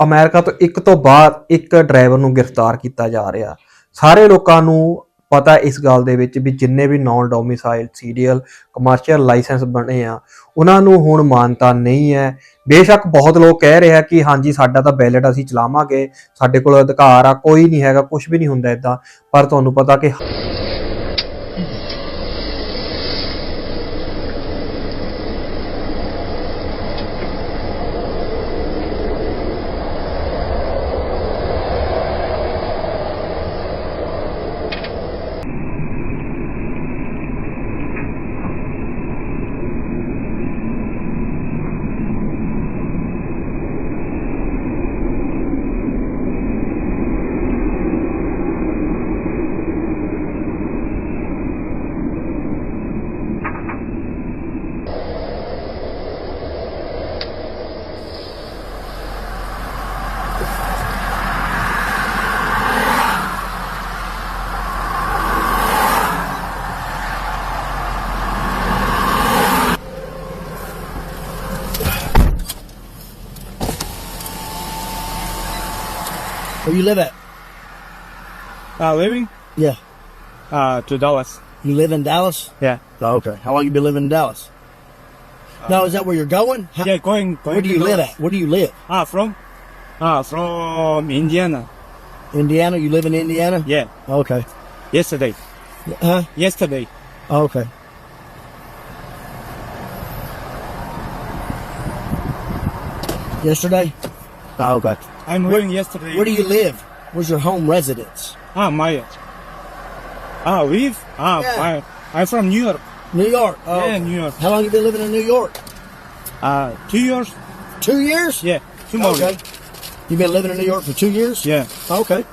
America ਤੋਂ ਇੱਕ ਤੋਂ ਬਾਅਦ ਇੱਕ ਡਰਾਈਵਰ ਨੂੰ ਗ੍ਰਿਫਤਾਰ ਕੀਤਾ ਜਾ ਰਿਹਾ। ਸਾਰੇ ਲੋਕਾਂ ਨੂੰ ਪਤਾ ਇਸ ਗੱਲ ਦੇ ਵਿੱਚ ਵੀ ਜਿੰਨੇ ਵੀ non domicile serial commercial licence ਬਣੇ ਆ, ਉਹਨਾਂ ਨੂੰ ਹੁਣ ਮਾਨਤਾ ਨਹੀਂ ਹੈ। ਬੇਸ਼ੱਕ ਬਹੁਤ ਲੋਕ ਕਹਿ ਰਹੇ ਆ ਕਿ ਹਾਂਜੀ, ਸਾਡਾ ਤਾਂ ਵੈਲਿਡ ਅਸੀਂ ਚਲਾਵਾਂਗੇ, ਸਾਡੇ ਕੋਲ ਅਧਿਕਾਰ ਆ, ਕੋਈ ਨਹੀਂ ਹੈਗਾ ਕੁਝ ਵੀ ਨਹੀਂ ਹੁੰਦਾ ਇਦਾਂ ਪਰ ਤੁਹਾਨੂੰ ਪਤਾ ਕਿ Where you live at? Uh, living? Yeah. Uh, to Dallas. You live in Dallas? Yeah. Oh, okay. How long you been living in Dallas? no, is that where you're going? How- Yeah, going, going where do to you live Dallas. at? Where do you live? Ah, from? Ah, from Indiana. Indiana? You live in Indiana? Yeah. Okay. Yesterday. Huh? Yesterday. Okay. Yesterday? Oh, okay. I'm going yesterday. Where do you live? Where's your home residence? Ah, Maya. Ah, live? Ah, Yeah. I, I'm from New York. New York. Oh, Yeah, okay. New York. How long you been living in New York? Uh, two years? Two years? Yeah. Two more. Okay. You've been living in New York for two years? Yeah. Okay.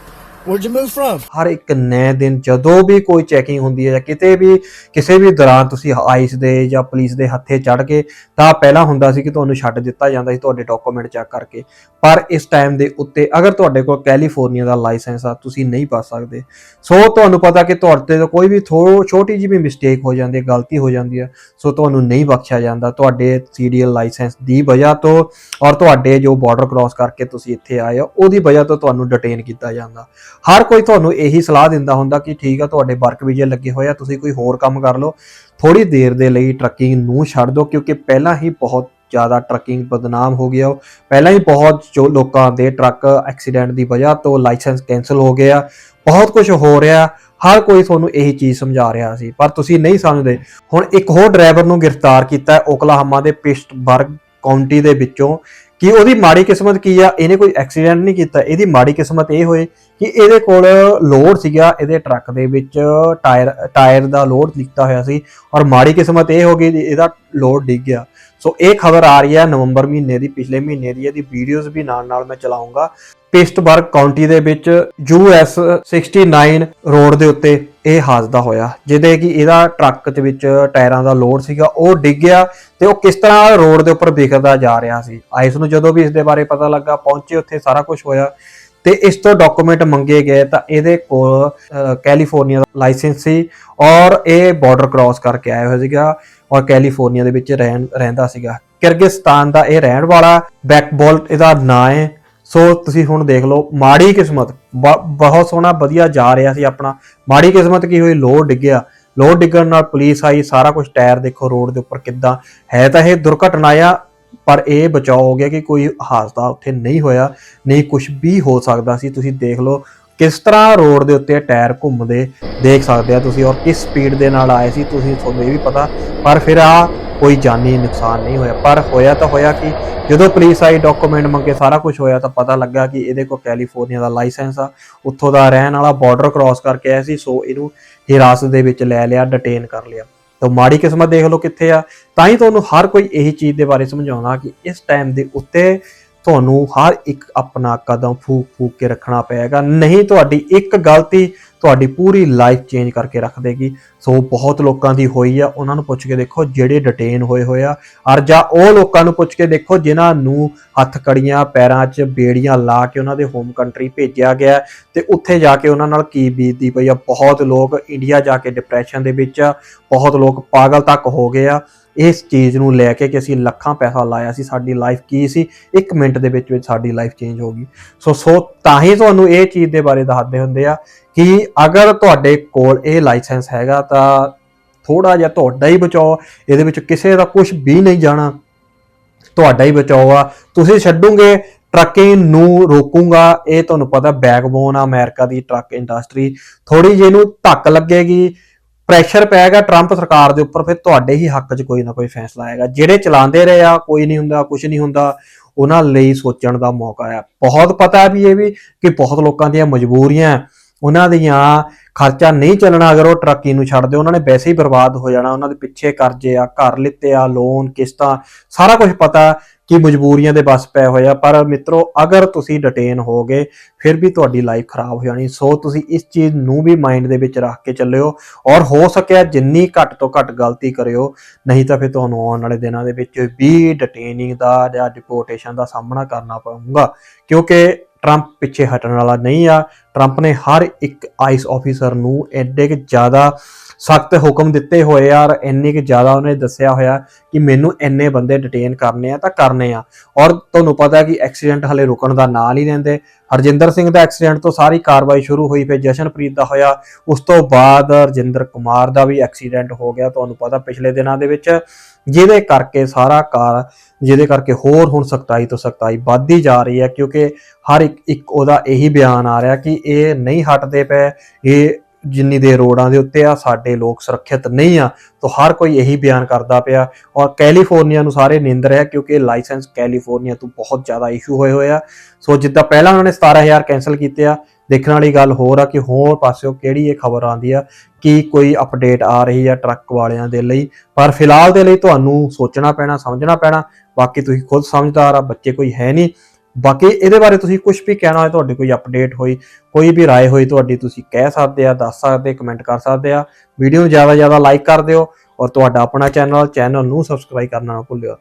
Where'd you move from? ਹਰ ਇੱਕ ਨਏ ਦਿਨ ਜਦੋਂ ਵੀ ਕੋਈ checking ਹੁੰਦੀ ਹੈ ਜਾਂ ਕਿਤੇ ਵੀ, ਕਿਸੇ ਵੀ ਦੌਰਾਨ ਤੁਸੀਂ ਆਈਸ ਦੇ ਜਾਂ ਪੁਲਿਸ ਦੇ ਹੱਥੇ ਚੜ ਕੇ, ਤਾਂ ਪਹਿਲਾਂ ਹੁੰਦਾ ਸੀ ਕਿ ਤੁਹਾਨੂੰ ਛੱਡ ਦਿੱਤਾ ਜਾਂਦਾ ਸੀ ਤੁਹਾਡੇ ਡਾਕੂਮੈਂਟ ਚੈੱਕ ਕਰਕੇ। ਪਰ ਇਸ ਟਾਈਮ ਦੇ ਉੱਤੇ ਅਗਰ ਤੁਹਾਡੇ ਕੋਲ ਕੈਲੀਫੋਰਨੀਆ ਦਾ ਲਾਇਸੈਂਸ ਆ, ਤੁਸੀਂ ਨਹੀਂ ਪਾ ਸਕਦੇ। ਸੋ ਤੁਹਾਨੂੰ ਪਤਾ ਕਿ ਤੁਹਾਡੇ ਤੋਂ ਕੋਈ ਵੀ ਥੋ, ਛੋਟੀ ਜਿਹੀ ਵੀ ਮਿਸਟੇਕ ਹੋ ਜਾਂਦੀ ਹੈ, ਗਲਤੀ ਹੋ ਜਾਂਦੀ ਹੈ। ਸੋ ਤੁਹਾਨੂੰ ਨਹੀਂ ਬਖਸ਼ਿਆ ਜਾਂਦਾ ਤੁਹਾਡੇ ਸੀਰੀਅਲ ਲਾਇਸੈਂਸ ਦੀ ਵਜ੍ਹਾ ਤੋਂ ਔਰ ਤੁਹਾਡੇ ਜੋ ਬਾਰਡਰ ਕ੍ਰਾਸ ਕਰਕੇ ਤੁਸੀਂ ਇੱਥੇ ਆਏ ਹੋ, ਉਹਦੀ ਵਜ੍ਹਾ ਤੋਂ ਤੁਹਾਨੂੰ ਡਿਟੇਨ ਕੀਤਾ ਜਾਂਦਾ। ਹਰ ਕੋਈ ਤੁਹਾਨੂੰ ਇਹੀ ਸਲਾਹ ਦਿੰਦਾ ਹੁੰਦਾ ਕਿ ਠੀਕ ਆ, ਤੁਹਾਡੇ ਵਰਕ ਵੀਜ਼ੇ ਲੱਗੇ ਹੋਏ ਆ, ਤੁਸੀਂ ਕੋਈ ਹੋਰ ਕੰਮ ਕਰ ਲਓ। ਥੋੜੀ ਦੇਰ ਦੇ ਲਈ ਟਰੱਕਿੰਗ ਨੂੰ ਛੱਡ ਦਿਓ, ਕਿਉਂਕਿ ਪਹਿਲਾਂ ਹੀ ਬਹੁਤ ਜ਼ਿਆਦਾ ਟਰੱਕਿੰਗ ਬਦਨਾਮ ਹੋ ਗਿਆ। ਉਹ ਪਹਿਲਾਂ ਹੀ ਬਹੁਤ ਜੋ ਲੋਕਾਂ ਦੇ ਟਰੱਕ ਐਕਸੀਡੈਂਟ ਦੀ ਵਜ੍ਹਾ ਤੋਂ ਲਾਇਸੈਂਸ ਕੈਨਸਲ ਹੋ ਗਿਆ ਬਹੁਤ ਕੁਝ ਹੋ ਰਿਹਾ, ਹਰ ਕੋਈ ਤੁਹਾਨੂੰ ਇਹੀ ਚੀਜ਼ ਸਮਝਾ ਰਿਹਾ ਸੀ। ਪਰ ਤੁਸੀਂ ਨਹੀਂ ਸਮਝਦੇ। ਹੁਣ ਇੱਕ ਹੋਰ ਡਰਾਈਵਰ ਨੂੰ ਗ੍ਰਿਫਤਾਰ ਕੀਤਾ ਹੈ, ਓਕਲਾਹਾਮਾ ਦੇ ਪਿਸਟਬਰਗ ਕਾਉਂਟੀ ਦੇ ਵਿੱਚੋਂ। ਕਿ ਉਹਦੀ ਮਾੜੀ ਕਿਸਮਤ ਕੀ ਆ? ਇਹਨੇ ਕੋਈ ਐਕਸੀਡੈਂਟ ਨਹੀਂ ਕੀਤਾ। ਇਹਦੀ ਮਾੜੀ ਕਿਸਮਤ ਇਹ ਹੋਏ ਕਿ ਇਹਦੇ ਕੋਲ ਲੋਡ ਸੀਗਾ। ਇਹਦੇ ਟਰੱਕ ਦੇ ਵਿੱਚ ਟਾਇਰ ਟਾਇਰ ਦਾ ਲੋਡ ਲਿਖਤਾ ਹੋਇਆ ਸੀ ਔਰ ਮਾੜੀ ਕਿਸਮਤ ਇਹ ਹੋ ਗਈ ਇਹਦਾ ਲੋਡ ਡਿੱਗ ਗਿਆ। ਸੋ ਇਹ ਖਬਰ ਆ ਰਹੀ ਹੈ ਨਵੰਬਰ ਮਹੀਨੇ ਦੀ, ਪਿਛਲੇ ਮਹੀਨੇ ਦੀ। ਇਹਦੀ ਵੀਡੀਓਜ਼ ਵੀ ਨਾਲ ਨਾਲ ਮੈਂ ਚਲਾਉਂਗਾ। ਪਿਸਟਬਰਗ ਕਾਉਂਟੀ ਦੇ ਵਿੱਚ ਯੂਐਸ 69 ਰੋਡ ਦੇ ਉੱਤੇ ਇਹ ਹਾਦਸਾ ਹੋਇਆ, ਜਿਹਦੇ ਕਿ ਇਹਦਾ ਟਰੱਕ ਦੇ ਵਿੱਚ ਟਾਇਰਾਂ ਦਾ ਲੋਡ ਸੀਗਾ, ਉਹ ਡਿੱਗ ਗਿਆ ਤੇ ਉਹ ਕਿਸ ਤਰ੍ਹਾਂ ਰੋਡ ਦੇ ਉੱਪਰ ਵਿਖਦਾ ਜਾ ਰਿਹਾ ਸੀ। ਆਇਸ ਨੂੰ ਜਦੋਂ ਵੀ ਇਸ ਦੇ ਬਾਰੇ ਪਤਾ ਲੱਗਾ, ਪਹੁੰਚੇ ਉੱਥੇ ਸਾਰਾ ਕੁਝ ਹੋਇਆ ਤੇ ਇਸ ਤੋਂ ਡਾਕੂਮੈਂਟ ਮੰਗੇ ਗਏ ਤਾਂ ਇਹਦੇ ਕੋਲ ਕੈਲੀਫੋਰਨੀਆ ਦਾ ਲਾਇਸੈਂਸ ਸੀ ਔਰ ਇਹ ਬਾਰਡਰ ਕ੍ਰਾਸ ਕਰਕੇ ਆਇਆ ਹੋਇਆ ਸੀਗਾ ਔਰ ਕੈਲੀਫੋਰਨੀਆ ਦੇ ਵਿੱਚ ਰਹਿਣ, ਰਹਿੰਦਾ ਸੀਗਾ। ਕਿਰਗਿਸਤਾਨ ਦਾ ਇਹ ਰਹਿਣ ਵਾਲਾ ਬੈਕਬੋਲਟ ਇਹਦਾ ਨਾਂ ਹੈ। ਸੋ ਤੁਸੀਂ ਹੁਣ ਦੇਖ ਲਓ, ਮਾੜੀ ਕਿਸਮਤ, ਬ- ਬਹੁਤ ਸੋਹਣਾ ਵਧੀਆ ਜਾ ਰਿਹਾ ਸੀ ਆਪਣਾ। ਮਾੜੀ ਕਿਸਮਤ ਕੀ ਹੋਈ? ਲੋਡ ਡਿੱਗਿਆ। ਲੋਡ ਡਿੱਗਣ ਨਾਲ ਪੁਲਿਸ ਆਈ, ਸਾਰਾ ਕੁਝ ਟਾਇਰ ਦੇਖੋ ਰੋਡ ਦੇ ਉੱਪਰ ਕਿੱਦਾਂ। ਹੈ ਤਾਂ ਇਹ ਦੁਰਘਟਨਾ ਆ, ਪਰ ਇਹ ਬਚਾਅ ਹੋ ਗਿਆ ਕਿ ਕੋਈ ਹਾਦਸਾ ਉੱਥੇ ਨਹੀਂ ਹੋਇਆ, ਨਹੀਂ ਕੁਝ ਵੀ ਹੋ ਸਕਦਾ ਸੀ। ਤੁਸੀਂ ਦੇਖ ਲਓ ਕਿਸ ਤਰ੍ਹਾਂ ਰੋਡ ਦੇ ਉੱਤੇ ਟਾਇਰ ਘੁੰਮਦੇ ਦੇਖ ਸਕਦੇ ਆ ਤੁਸੀਂ ਔਰ ਕਿਸ ਸਪੀਡ ਦੇ ਨਾਲ ਆਏ ਸੀ, ਤੁਸੀਂ ਤੁਹਾਨੂੰ ਇਹ ਵੀ ਪਤਾ। ਪਰ ਫਿਰ ਆ ਕੋਈ ਜਾਨੀ ਨੁਕਸਾਨ ਨਹੀਂ ਹੋਇਆ। ਪਰ ਹੋਇਆ ਤਾਂ ਹੋਇਆ ਕਿ ਜਦੋਂ ਪੁਲਿਸ ਆਈ ਡਾਕੂਮੈਂਟ ਮੰਗੇ, ਸਾਰਾ ਕੁਝ ਹੋਇਆ ਤਾਂ ਪਤਾ ਲੱਗਾ ਕਿ ਇਹਦੇ ਕੋਲ ਕੈਲੀਫੋਰਨੀਆ ਦਾ ਲਾਇਸੈਂਸ ਆ। ਉੱਥੋਂ ਦਾ ਰਹਿਣ ਵਾਲਾ ਬਾਰਡਰ ਕ੍ਰਾਸ ਕਰਕੇ ਆਇਆ ਸੀ, ਸੋ ਇਹਨੂੰ ਹਿਰਾਸਤ ਦੇ ਵਿੱਚ ਲੈ ਲਿਆ ਡਿਟੇਨ ਕਰ ਲਿਆ। ਤਾਂ ਮਾੜੀ ਕਿਸਮਤ ਦੇਖ ਲਓ ਕਿੱਥੇ ਆ। ਤਾਂ ਹੀ ਤੁਹਾਨੂੰ ਹਰ ਕੋਈ ਇਹੀ ਚੀਜ਼ ਦੇ ਬਾਰੇ ਸਮਝਾਉਣਾ ਕਿ ਇਸ ਟਾਈਮ ਦੇ ਉੱਤੇ ਤੁਹਾਨੂੰ ਹਰ ਇੱਕ ਆਪਣਾ ਕਦਮ ਫੂਕ ਫੂਕ ਕੇ ਰੱਖਣਾ ਪਏਗਾ। ਨਹੀਂ, ਤੁਹਾਡੀ ਇੱਕ ਗਲਤੀ ਤੁਹਾਡੀ ਪੂਰੀ ਲਾਈਫ ਚੇਂਜ ਕਰਕੇ ਰੱਖ ਦੇਗੀ। ਸੋ ਬਹੁਤ ਲੋਕਾਂ ਦੀ ਹੋਈ ਆ, ਉਹਨਾਂ ਨੂੰ ਪੁੱਛ ਕੇ ਦੇਖੋ ਜਿਹੜੇ ਡਿਟੇਨ ਹੋਏ ਹੋਏ ਆ। ਔਰ ਜਾਂ ਉਹ ਲੋਕਾਂ ਨੂੰ ਪੁੱਛ ਕੇ ਦੇਖੋ ਜਿਨ੍ਹਾਂ ਨੂੰ ਹੱਥ ਕੜੀਆਂ, ਪੈਰਾਂ 'ਚ ਬੇੜੀਆਂ ਲਾ ਕੇ ਉਹਨਾਂ ਦੇ ਹੋਮ ਕੰਟਰੀ ਭੇਜਿਆ ਗਿਆ ਤੇ ਉੱਥੇ ਜਾ ਕੇ ਉਹਨਾਂ ਨਾਲ ਕੀ ਬੀਤਦੀ ਪਈ ਆ? ਬਹੁਤ ਲੋਕ ਇੰਡੀਆ ਜਾ ਕੇ ਡਿਪਰੈਸ਼ਨ ਦੇ ਵਿੱਚ ਆ। ਬਹੁਤ ਲੋਕ ਪਾਗਲ ਤੱਕ ਹੋ ਗਏ ਆ। ਇਸ ਚੀਜ਼ ਨੂੰ ਲੈ ਕੇ ਕਿ ਅਸੀਂ ਲੱਖਾਂ ਪੈਸਾ ਲਾਇਆ ਸੀ, ਸਾਡੀ ਲਾਈਫ ਕੀ ਸੀ 1 ਮਿੰਟ ਦੇ ਵਿੱਚ ਵਿੱਚ ਸਾਡੀ ਲਾਈਫ ਚੇਂਜ ਹੋ ਗਈ। ਸੋ ਸੋ ਤਾਂ ਹੀ ਤੁਹਾਨੂੰ ਇਹ ਚੀਜ਼ ਦੇ ਬਾਰੇ ਦੱਸਦੇ ਹੁੰਦੇ ਆ ਕਿ ਅਗਰ ਤੁਹਾਡੇ ਕੋਲ ਇਹ ਲਾਇਸੈਂਸ ਹੈਗਾ ਤਾਂ ਥੋੜਾ ਜਿਹਾ ਤੁਹਾਡਾ ਹੀ ਬਚਾਓ, ਇਹਦੇ ਵਿੱਚ ਕਿਸੇ ਦਾ ਕੁਝ ਵੀ ਨਹੀਂ ਜਾਣਾ। ਤੁਹਾਡਾ ਹੀ ਬਚਾਓ ਆ। ਤੁਸੀਂ ਛੱਡੋਗੇ ਟਰੱਕਿੰਗ ਨੂੰ ਰੋਕੂਗਾ। ਇਹ ਤੁਹਾਨੂੰ ਪਤਾ ਬੈਕਬੋਨ ਆ ਅਮਰੀਕਾ ਦੀ ਟਰੱਕ ਇੰਡਸਟਰੀ ਥੋੜੀ ਜਿਹੀ ਨੂੰ ਧੱਕ ਲੱਗੇਗੀ। ਪ੍ਰੈਸ਼ਰ ਪੈਗਾ ਟਰੰਪ ਸਰਕਾਰ ਦੇ ਉੱਪਰ, ਫਿਰ ਤੁਹਾਡੇ ਹੀ ਹੱਕ 'ਚ ਕੋਈ ਨਾ ਕੋਈ ਫੈਸਲਾ ਆਏਗਾ। ਜਿਹੜੇ ਚਲਾਉਂਦੇ ਰਹੇ ਆ, ਕੋਈ ਨਹੀਂ ਹੁੰਦਾ ਕੁਝ ਨਹੀਂ ਹੁੰਦਾ, ਉਹਨਾਂ ਲਈ ਸੋਚਣ ਦਾ ਮੌਕਾ ਆ। ਬਹੁਤ ਪਤਾ ਵੀ ਇਹ ਵੀ ਕਿ ਬਹੁਤ ਲੋਕਾਂ ਦੀਆਂ ਮਜਬੂਰੀਆਂ, ਉਹਨਾਂ ਦੀਆਂ ਖਰਚਾ ਨਹੀਂ ਚੱਲਣਾ, ਅਗਰ ਉਹ ਟਰੱਕੀ ਨੂੰ ਛੱਡ ਦਿਓ, ਉਹਨਾਂ ਨੇ ਵੈਸੇ ਹੀ ਬਰਬਾਦ ਹੋ ਜਾਣਾ, ਉਹਨਾਂ ਦੇ ਪਿੱਛੇ ਕਰਜ਼ੇ ਆ, ਘਰ ਲਿੱਤੇ ਆ ਲੋਨ ਕਿਸ਼ਤਾਂ, ਸਾਰਾ ਕੁਝ ਪਤਾ ਕਿ ਮਜਬੂਰੀਆਂ ਦੇ ਬਸ ਪਏ ਹੋਏ ਆ, ਪਰ ਮਿੱਤਰੋ, ਅਗਰ ਤੁਸੀਂ ਡਿਟੇਨ ਹੋਗੇ, ਫਿਰ ਵੀ ਤੁਹਾਡੀ ਲਾਈਫ ਖਰਾਬ ਹੋ ਜਾਣੀ। ਸੋ ਤੁਸੀਂ ਇਸ ਚੀਜ਼ ਨੂੰ ਵੀ ਮਾਈਂਡ ਦੇ ਵਿੱਚ ਰੱਖ ਕੇ ਚੱਲਿਓ ਔਰ ਹੋ ਸਕਿਆ ਜਿੰਨੀ ਘੱਟ ਤੋਂ ਘੱਟ ਗਲਤੀ ਕਰਿਓ, ਨਹੀਂ ਤਾਂ ਫਿਰ ਤੁਹਾਨੂੰ ਆਉਣ ਵਾਲੇ ਦਿਨਾਂ ਦੇ ਵਿੱਚ ਵੀ ਡਿਟੇਨਿੰਗ ਦਾ ਜਾਂ ਡਿਪੋਰਟੇਸ਼ਨ ਦਾ ਸਾਹਮਣਾ ਕਰਨਾ ਪਊਗਾ। ਕਿਉਂਕਿ ਟਰੰਪ ਪਿੱਛੇ ਹਟਣ ਵਾਲਾ ਨਹੀਂ ਆ ਟਰੰਪ ਨੇ ਹਰ ਇੱਕ ਆਈਸ ਆਫੀਸਰ ਨੂੰ ਐਡੇ ਕਿ ਜ਼ਿਆਦਾ ਸਖਤ ਹੁਕਮ ਦਿੱਤੇ ਹੋਏ ਆ ਔਰ ਇੰਨੇ ਕਿ ਜ਼ਿਆਦਾ ਉਹਨੇ ਦੱਸਿਆ ਹੋਇਆ ਕਿ ਮੈਨੂੰ ਇੰਨੇ ਬੰਦੇ ਡਿਟੇਨ ਕਰਨੇ ਆ ਤਾਂ ਕਰਨੇ ਆ। ਔਰ ਤੁਹਾਨੂੰ ਪਤਾ ਕਿ ਐਕਸੀਡੈਂਟ ਹਲੇ ਰੁਕਣ ਦਾ ਨਾਂ ਨਹੀਂ ਲੈਂਦੇ। ਹਰਜਿੰਦਰ ਸਿੰਘ ਦਾ ਐਕਸੀਡੈਂਟ ਤੋਂ ਸਾਰੀ ਕਾਰਵਾਈ ਸ਼ੁਰੂ ਹੋਈ, ਫਿਰ ਜਸ਼ਨਪ੍ਰੀਤ ਦਾ ਹੋਇਆ। ਉਸ ਤੋਂ ਬਾਅਦ ਰਜਿੰਦਰ ਕੁਮਾਰ ਦਾ ਵੀ ਐਕਸੀਡੈਂਟ ਹੋ ਗਿਆ, ਤੁਹਾਨੂੰ ਪਤਾ ਪਿਛਲੇ ਦਿਨਾਂ ਦੇ ਵਿੱਚ। ਜਿਹਦੇ ਕਰਕੇ ਸਾਰਾ ਕਾਰ ਜਿਹਦੇ ਕਰਕੇ ਹੋਰ ਹੁਣ ਸਖਤਾਈ ਤੋਂ ਸਖਤਾਈ ਵੱਧਦੀ ਜਾ ਰਹੀ ਹੈ, ਕਿਉਂਕਿ ਹਰ ਇੱਕ ਇੱਕ ਉਹਦਾ ਇਹੀ ਬਿਆਨ ਆ ਰਿਹਾ ਕਿ ਇਹ ਨਹੀਂ ਹਟਦੇ ਪਏ, ਇਹ ਜਿੰਨੀ ਦੇ ਰੋਡਾਂ ਦੇ ਉੱਤੇ ਆ, ਸਾਡੇ ਲੋਕ ਸੁਰੱਖਿਅਤ ਨਹੀਂ ਆ, ਤਾਂ ਹਰ ਕੋਈ ਇਹੀ ਬਿਆਨ ਕਰਦਾ ਪਿਆ। ਔਰ ਕੈਲੀਫੋਰਨੀਆ ਨੂੰ ਸਾਰੇ ਨਿੰਦ ਰਿਹਾ ਕਿਉਂਕਿ ਲਾਇਸੈਂਸ ਕੈਲੀਫੋਰਨੀਆ ਤੋਂ ਬਹੁਤ ਜ਼ਿਆਦਾ ਇਸ਼ੂ ਹੋਏ ਹੋਏ ਆ। ਸੋ ਜਿੱਦਾਂ ਪਹਿਲਾਂ ਉਹਨਾਂ ਨੇ 17000 ਕੈਨਸਲ ਕੀਤੇ ਆ ਦੇਖਣ ਵਾਲੀ ਗੱਲ ਹੋਰ ਆ ਕਿ ਹੋਰ ਪਾਸਿਓਂ ਕਿਹੜੀ ਇਹ ਖਬਰ ਆਉਂਦੀ ਆ ਕਿ ਕੋਈ ਅਪਡੇਟ ਆ ਰਹੀ ਆ ਟਰੱਕ ਵਾਲਿਆਂ ਦੇ ਲਈ ਪਰ ਫਿਲਹਾਲ ਦੇ ਲਈ ਤੁਹਾਨੂੰ ਸੋਚਣਾ ਪੈਣਾ ਸਮਝਣਾ ਪੈਣਾ ਬਾਕੀ ਤੁਸੀਂ ਖੁਦ ਸਮਝਦਾਰ ਆ ਬੱਚੇ ਕੋਈ ਹੈ ਨਹੀਂ ਬਾਕੀ ਇਹਦੇ ਬਾਰੇ ਤੁਸੀਂ ਕੁਝ ਵੀ ਕਹਿਣਾ ਹੋਏ ਤੁਹਾਡੀ ਕੋਈ ਅਪਡੇਟ ਹੋਈ ਕੋਈ ਵੀ رائے ਹੋਈ ਤੁਹਾਡੀ ਤੁਸੀਂ ਕਹਿ ਸਕਦੇ ਆ ਦੱਸ ਸਕਦੇ ਕਮੈਂਟ ਕਰ ਸਕਦੇ ਆ ਵੀਡੀਓ ਨੂੰ ਜ਼ਿਆਦਾ ਜ਼ਿਆਦਾ ਲਾਈਕ ਕਰ ਦਿਓ ਔਰ ਤੁਹਾਡਾ ਆਪਣਾ ਚੈਨਲ ਚੈਨਲ ਨੂੰ ਸਬਸਕ੍ਰਾਈਬ ਕਰਨਾ ਨਾ ਭੁੱਲਿਓ